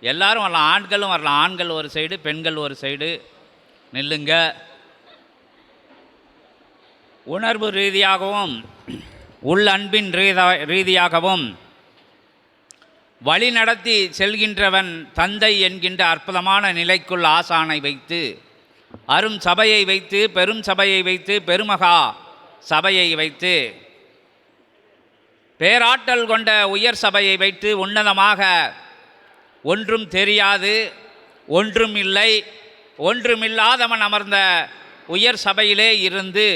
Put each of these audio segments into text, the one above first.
எல்லாரும் வரலாம். ஆண்களும் வரலாம். ஆண்கள் ஒரு சைடு பெண்கள் ஒரு சைடு. நில்லுங்க. உணர்வு ரீதியாகவும் உள் அன்பின் ரீதா ரீதியாகவும் வழிநடத்தி செல்கின்றவன் தந்தை என்கின்ற அற்புதமான நிலைக்குள் ஆசானை வைத்து அரும் சபையை வைத்து பெரும் சபையை வைத்து பெருமகா சபையை வைத்து பேராற்றல் கொண்ட உயர் சபையை வைத்து உன்னதமாக ஒன்றும் தெரியாது ஒன்றும் இல்லை. ஒன்றுமில்லாதவன் அமர்ந்த உயர் சபையிலே இருந்து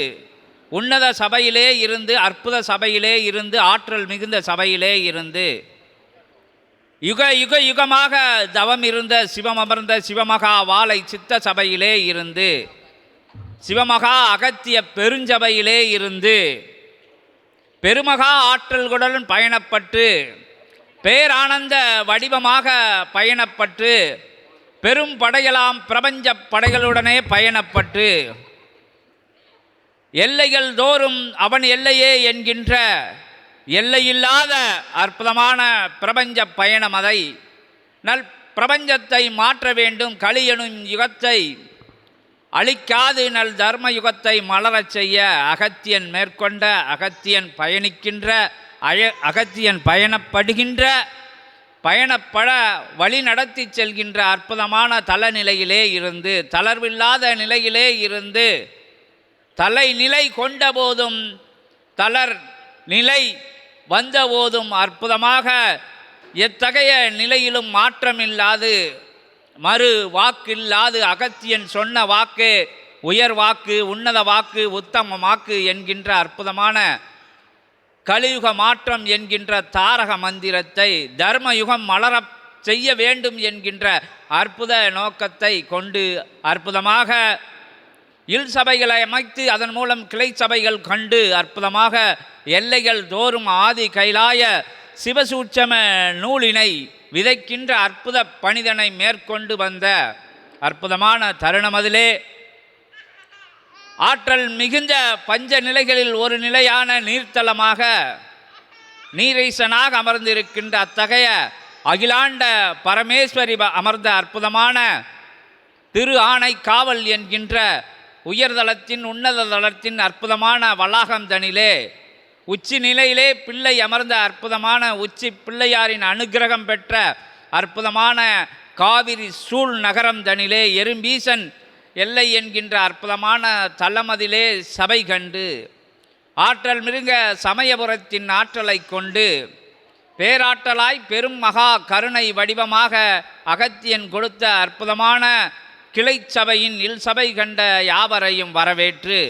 உன்னத சபையிலே இருந்து அற்புத சபையிலே இருந்து ஆற்றல் மிகுந்த சபையிலே இருந்து யுக யுக யுகமாக தவம் இருந்த சிவம் அமர்ந்த சிவமகா வாழை சித்த சபையிலே இருந்து சிவமகா அகத்திய பெருஞ்சபையிலே இருந்து பெருமகா ஆற்றல்களுடன் பயணப்பட்டு பேரானந்த வடிவமாக பயணப்பட்டு பெரும் படையலாம் பிரபஞ்ச படைகளுடனே பயணப்பட்டு எல்லைகள் தோறும் அவன் எல்லையே என்கின்ற எல்லையில்லாத அற்புதமான பிரபஞ்ச பயணம் அதை. நல் பிரபஞ்சத்தை மாற்ற வேண்டும் களியனும் யுகத்தை அழிக்காது நல் தர்ம யுகத்தை மலரச் செய்ய அகத்தியன் மேற்கொண்ட அகத்தியன் பயணிக்கின்ற அய அகத்தியன் பயணப்படுகின்ற பயணப்பட வழி நடத்தி செல்கின்ற அற்புதமான தலநிலையிலே இருந்து தளர்வில்லாத நிலையிலே இருந்து தலைநிலை கொண்ட போதும் தளர் நிலை வந்த போதும் அற்புதமாக எத்தகைய நிலையிலும் மாற்றமில்லாது மறு வாக்கில்லாது அகத்தியன் சொன்ன வாக்கு உயர் வாக்கு உன்னத வாக்கு உத்தம வாக்கு என்கின்ற அற்புதமான கலியுக மாற்றம் என்கின்ற தாரக மந்திரத்தை தர்மயுகம் மலரச் செய்ய வேண்டும் என்கின்ற அற்புத நோக்கத்தை கொண்டு அற்புதமாக இல் சபைகளை அமைத்து அதன் மூலம் கிளை சபைகள் கண்டு அற்புதமாக எல்லைகள் தோறும் ஆதி கைலாய சிவசூட்சம நூலினை விதைக்கின்ற அற்புத பணிதனை மேற்கொண்டு வந்த அற்புதமான தருணமதிலே ஆற்றல் மிகுந்த பஞ்ச நிலைகளில் ஒரு நிலையான நீர்த்தலமாக நீரீசனாக அமர்ந்திருக்கின்ற அத்தகைய அகிலாண்ட பரமேஸ்வரி அமர்ந்த அற்புதமான திரு ஆணை காவல் என்கின்ற உயர்தளத்தின் உன்னத தளத்தின் அற்புதமான வளாகம் தனிலே உச்சி நிலையிலே பிள்ளை அமர்ந்த அற்புதமான உச்சி பிள்ளையாரின் அனுக்கிரகம் பெற்ற அற்புதமான காவிரி சூழ் நகரம் தனிலே எறும்பீசன் எல்லை என்கின்ற அற்புதமான தலமதிலே சபை கண்டு ஆற்றல் மிருங்க சமயபுரத்தின் ஆற்றலை கொண்டு பேராற்றலாய் பெரும் மகா கருணை வடிவமாக அகத்தியன் கொடுத்த அற்புதமான கிளை சபையின் இல் சபை கண்ட யாவரையும் வரவேற்று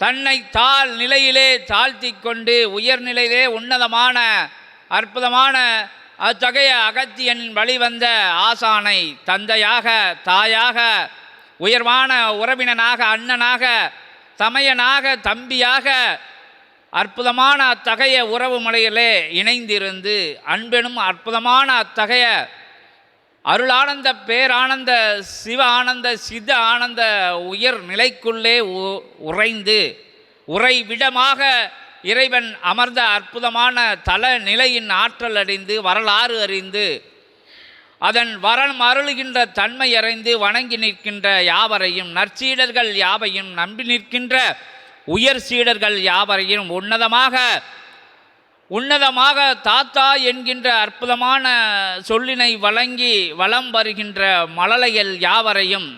தன்னை தாழ் நிலையிலே தாழ்த்தி கொண்டு உயர்நிலையிலே உன்னதமான அற்புதமான அத்தகைய அகத்தியன் வழிவந்த ஆசானை தந்தையாக தாயாக உயர்வான உறவினனாக அண்ணனாக தமையனாக தம்பியாக அற்புதமான அத்தகைய உறவு முறையிலே இணைந்திருந்து அன்பெனும் அற்புதமான அத்தகைய அருளானந்த பேரானந்த சிவ ஆனந்த சித ஆனந்த உயர் நிலைக்குள்ளே உ- உறைந்து உறைவிடமாக இறைவன் அமர்ந்த அற்புதமான தல நிலையின் ஆற்றல் அறிந்து வரலாறு அறிந்து அதன் வரம் மருளுகின்ற தன்மை அறிந்து வணங்கி நிற்கின்ற யாவரையும் நற்சீடர்கள் யாவையும் நம்பி நிற்கின்ற உயர் சீடர்கள் யாவரையும் உன்னதமாக உன்னதமாக தாத்தா என்கின்ற அற்புதமான சொல்லினை வழங்கி வலம் வருகின்ற மழலையல் யாவரையும்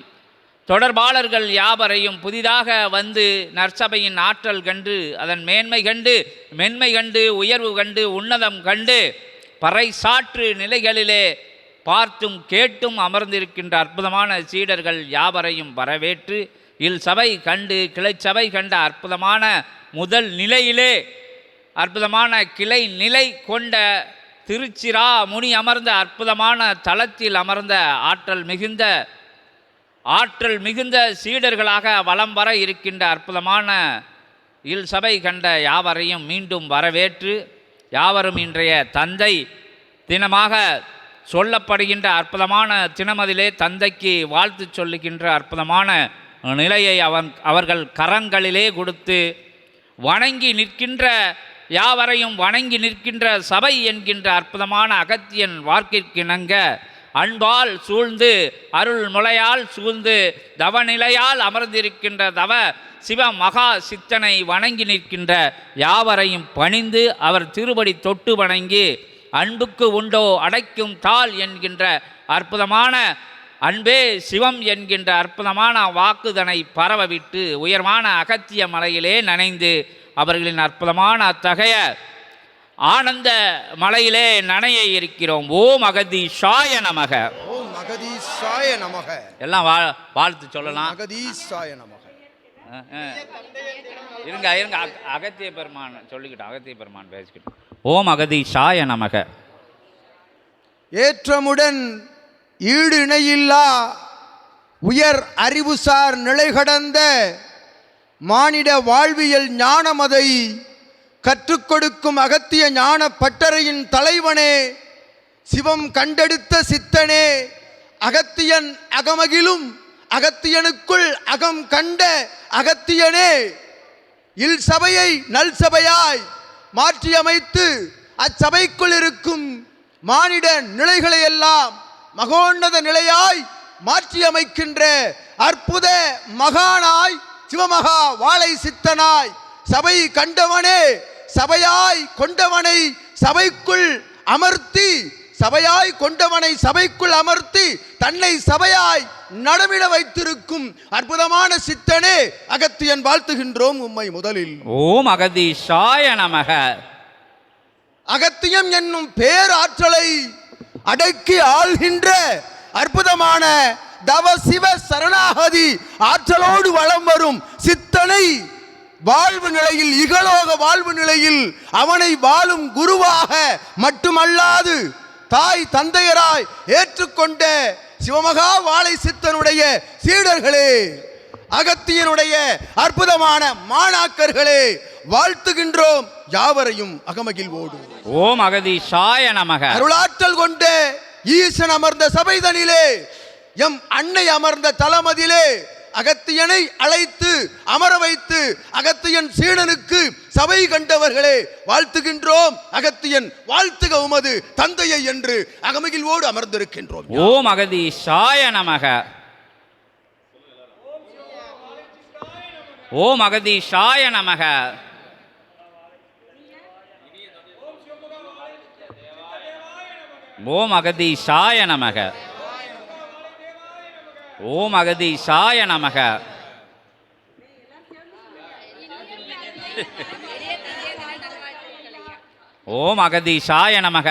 தொடர்பாளர்கள் யாவரையும் புதிதாக வந்து நற்சபையின் ஆற்றல் கண்டு அதன் மேன்மை கண்டு மென்மை கண்டு உயர்வு கண்டு உன்னதம் கண்டு பறைசாற்று நிலைகளிலே பார்த்தும் கேட்டும் அமர்ந்திருக்கின்ற அற்புதமான சீடர்கள் யாவரையும் வரவேற்று இல் சபை கண்டு கிளைச்சபை கண்ட அற்புதமான முதல் நிலையிலே அற்புதமான கிளை நிலை கொண்ட திருச்சிரா முனி அமர்ந்த அற்புதமான தளத்தில் அமர்ந்த ஆற்றல் மிகுந்த ஆற்றல் மிகுந்த சீடர்களாக வலம் வர இருக்கின்ற அற்புதமான இல் சபை கண்ட யாவரையும் மீண்டும் வரவேற்று யாவரும் இன்றைய தந்தை தினமாக சொல்லப்படுகின்ற அற்புதமான தினமதிலே தந்தைக்கு வாழ்த்து சொல்லுகின்ற அற்புதமான நிலையை அவன் அவர்கள் கரங்களிலே கொடுத்து வணங்கி நிற்கின்ற யாவரையும் வணங்கி நிற்கின்ற சபை என்கின்ற அற்புதமான அகத்தியன் வார்க்கிற்கிணங்க அன்பால் சூழ்ந்து அருள் முளையால் சூழ்ந்து தவநிலையால் அமர்ந்திருக்கின்ற தவ சிவ மகா சித்தனை வணங்கி நிற்கின்ற யாவரையும் பணிந்து அவர் திருவடி தொட்டு வணங்கி அன்புக்கு உண்டோ அடைக்கும் தாள் என்கின்ற அற்புதமான அன்பே சிவம் என்கின்ற அற்புதமான வாக்குதனை பரவவிட்டு உயர்வான அகத்திய மலையிலே நனைந்து அவர்களின் அற்புதமான அத்தகைய ஆனந்த மலையிலே நனைய இருக்கிறோம். ஓம் அகதீஷாய நமக. ஓம் அகதீசாய நமக. எல்லாம் வா வாழ்த்து சொல்லலாம். அகதீசாய நமக. இருங்க இருங்க. அக- அகத்திய பெருமான் சொல்லிக்கிட்டோம் அகத்திய பெருமான் பேசிக்கிட்டோம் ஓம் அகதீஷாய நமக. ஏற்றமுடன் ஈடு இணையில்லா உயர் அறிவுசார் நிலை கடந்த மானிட வாழ்வியல் ஞானமதை கற்றுக் கொடுக்கும் அகத்திய ஞான பட்டறையின் தலைவனே சிவம் கண்டெடுத்த சித்தனே அகத்தியன் அகமகிலும் அகத்தியனுக்குள் அகம் கண்ட அகத்தியனே இல் சபையை நல் சபையாய் மாற்றியமைத்து அச்சபைக்குள் இருக்கும் மானிட நிலைகளை எல்லாம் மகோன்னத நிலையாய் மாற்றியமைக்கின்ற அற்புத மகானாய் சிவமகா வாழை சித்தனாய் சபை கண்டவனே சபையாய் கொண்டவனை சபைக்குள் அமர்த்தி சபையாய் கொண்டவனை சபைக்குள் அமர்த்தி தன்னை சபையாய் நடமிட வைத்திருக்கும் அற்புதமான சித்தனே அகத்தியன் வாழ்த்துகின்றோம் உம்மை முதலில். ஓம் அகதீஷாய நமக. அகத்தியம் என்னும் பேராற்றலை அடக்கி ஆள்கின்ற அற்புதமான தவ சிவ சரணாகதி ஆற்றலோடு வலம் வரும் சித்தனை வாழ்வு நிலையில் இகலோக வாழ்வு நிலையில் அவனை வாழும் குருவாக மட்டுமல்லாது தாய் தந்தையராய் ஏற்றுக்கொண்ட சிவமகா வாழை சித்தனுடைய சீடர்களே அகத்தியனுடைய அற்புதமான மாணாக்கர்களே வாழ்த்துகின்றோம் யாவரையும் அகமகிழ்வோடு ஓம் அகதீஷாய நமக. அருளாற்றல் கொண்ட ஈசன் அமர்ந்த சபைதனிலே எம் அன்னை அமர்ந்த தலமதிலே அகத்தியனை அழைத்து அமர வைத்து அகத்தியன் சீடனுக்கு சபை கண்டவர்களே வாழ்த்துகின்றோம். அகத்தியன் வாழ்த்துக உமது தந்தையை என்று அகமகிழ்வோடு அமர்ந்திருக்கின்றோம். ஓம் சாய நமக. ஓம் சாய நமக. ஓம் சாய நமக. ஓம் சாய நமக. ஓம் அகதீஷாய நமக.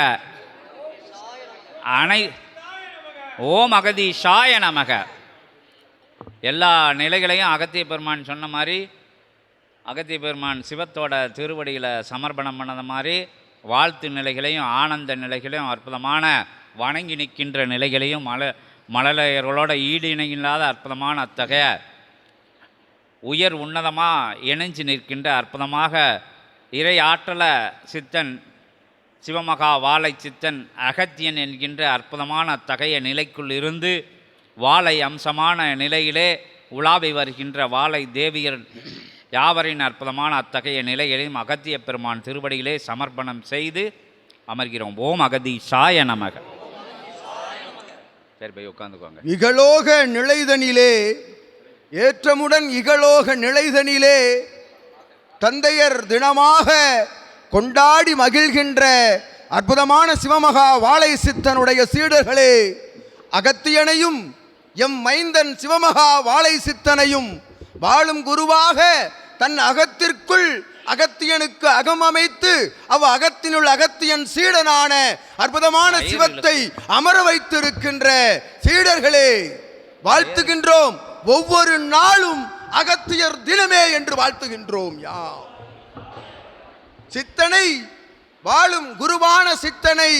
அனை ஓம் அகதீஷாய நமக. எல்லா நிலைகளையும் அகத்திய பெருமான் சொன்ன மாதிரி அகத்திய பெருமான் சிவத்தோட திருவடியில் சமர்ப்பணம் பண்ணது மாதிரி வாழ்த்து நிலைகளையும் ஆனந்த நிலைகளையும் அற்புதமான வணங்கி நிற்கின்ற நிலைகளையும் மல மழலையர்களோட ஈடு இணையில்லாத அற்புதமான அத்தகைய உயர் உன்னதமாக இணைஞ்சு நிற்கின்ற அற்புதமாக இறை ஆற்றலை சித்தன் சிவமகா வாழை சித்தன் அகத்தியன் என்கின்ற அற்புதமான அத்தகைய நிலைக்குள் இருந்து வாழை அம்சமான நிலையிலே உலாவி வருகின்ற வாழை தேவியர் யாவரின் அற்புதமான அத்தகைய நிலைகளையும் அகத்திய பெருமான் திருவடியிலே சமர்ப்பணம் செய்து அமர்கிறோம். ஓம் அகதி சாய நமக. சரி போய் உட்காந்துக்கோங்க இகலோக நிலைதனிலே ஏற்றமுடன் இகலோக நிலைதனிலே தந்தையர் தினமாக கொண்டாடி மகிழ்கின்ற அற்புதமான சிவமகா வாழை சித்தனுடைய சீடர்களே அகத்தியனையும் எம் மைந்தன் சிவமகா வாழை சித்தனையும் வாழும் குருவாக தன் அகத்திற்குள் அகத்தியனுக்கு அகம் அமைத்து அவ அகத்தினுள் அகத்தியன் சீடனான அற்புதமான சிவத்தை அமர வைத்திருக்கின்ற சீடர்களே வாழ்த்துகின்றோம். ஒவ்வொரு நாளும் அகத்தியர் தினமே என்று வாழ்த்துகின்றோம் யா. சித்தனை வாழும் குருவான சித்தனை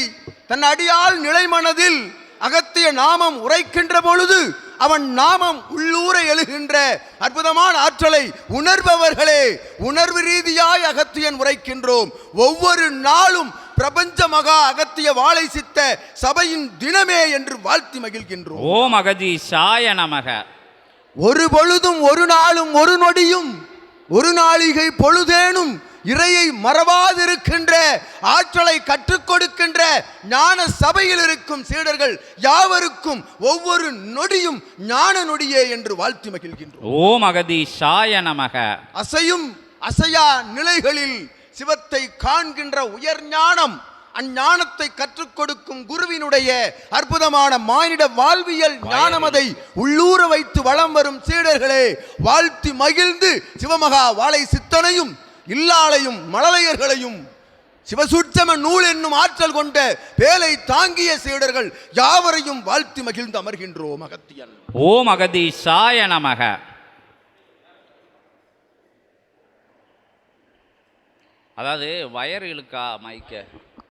தன் அடியால் நிலைமனதில் அகத்திய நாமம் உரைக்கின்ற பொழுது அவன் நாமம் உள்ளூர எழுகின்ற அற்புதமான ஆற்றலை உணர்பவர்களே உணர்வு ரீதியாய் அகத்தியன் உரைக்கின்றோம். ஒவ்வொரு நாளும் பிரபஞ்ச மகா அகத்திய வாழை சித்த சபையின் தினமே என்று வாழ்த்தி மகிழ்கின்றோம். ஓம் அகதி சாய நமக. ஒரு பொழுதும் ஒரு நாளும் ஒரு நொடியும் ஒரு நாளிகை பொழுதேனும் இறையை மறவாதிருக்கின்ற ஆற்றலை கற்றுக் கொடுக்கின்ற ஞான சபையில் இருக்கும் சீடர்கள் யாவருக்கும் ஒவ்வொரு நொடியும் ஞான நொடியே என்று வாழ்த்தி மகிழ்கின்றோம். ஓம் அகதீஷாய நமக. அசையும் அசையா நிலைகளில் சிவத்தை காண்கின்ற உயர் ஞானம் அஞ்ஞானத்தை கற்றுக் கொடுக்கும் குருவினுடைய அற்புதமான மானிட வாழ்வியல் ஞானம் அதை உள்ளூர வைத்து வலம் வரும் சீடர்களே வாழ்த்தி மகிழ்ந்து சிவமகா வாழை சித்தனையும் இல்லாளையும் மழலையர்களையும் சிவசூட்சம நூல் என்னும் ஆற்றல் கொண்ட வேலை தாங்கிய சீடர்கள் யாவரையும் வாழ்த்தி மகிழ்ந்து அமர்கின்றோம் அகத்தியன். ஓம் அகதீஷாய நமக. அதாவது வயர் இழுக்கா மைக்க.